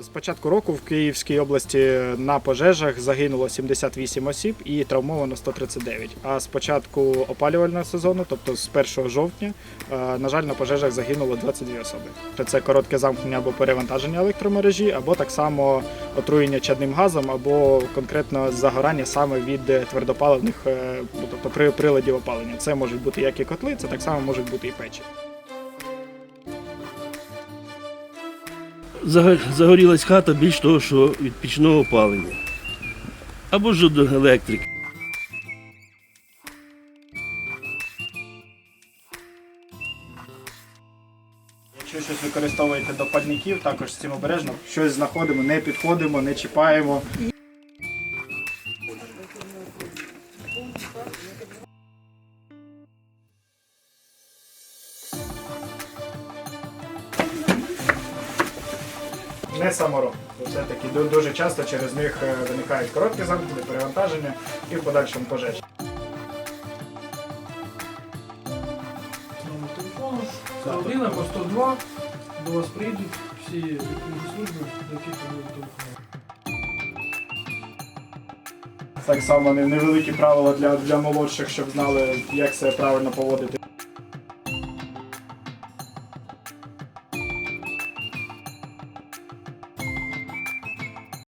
З початку року в Київській області на пожежах загинуло 78 осіб і травмовано 139. А з початку опалювального сезону, тобто з 1 жовтня, е, на жаль, на пожежах загинуло 22 особи. Це коротке замкнення або перевантаження електромережі, або так само отруєння чадним газом, або конкретно загорання саме від твердопаливних, е, ну, тобто при- приладів опалення. Це можуть бути як і котли, це так само можуть бути і печі. Загорілась хата більш того, що від пічного опалення. Або ж до електрики. Якщо щось використовуєте до пальників, також з цим обережно. Щось знаходимо, не підходимо, не чіпаємо. Не самороб. Все-таки дуже часто через них е, виникають короткі замкнення, перевантаження і в подальшому пожежі. номер телефону, 101 або 102, до вас прийдуть всі відповідні служби, до яких ви будете телефонувати. Так само невеликі правила для, для молодших, щоб знали, як себе правильно поводити.